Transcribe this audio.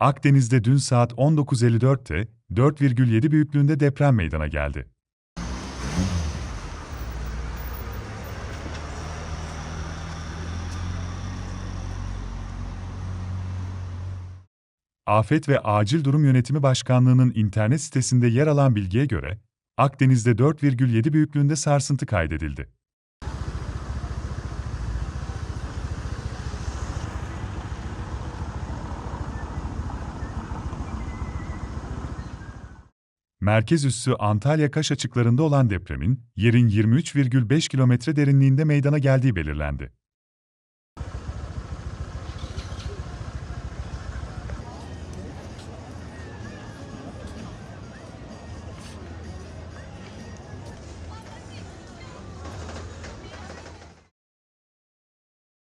Akdeniz'de dün saat 19.54'te 4,7 büyüklüğünde deprem meydana geldi. Afet ve Acil Durum Yönetimi Başkanlığı'nın internet sitesinde yer alan bilgiye göre, Akdeniz'de 4,7 büyüklüğünde sarsıntı kaydedildi. Merkez üssü Antalya-Kaş açıklarında olan depremin, yerin 23,5 kilometre derinliğinde meydana geldiği belirlendi.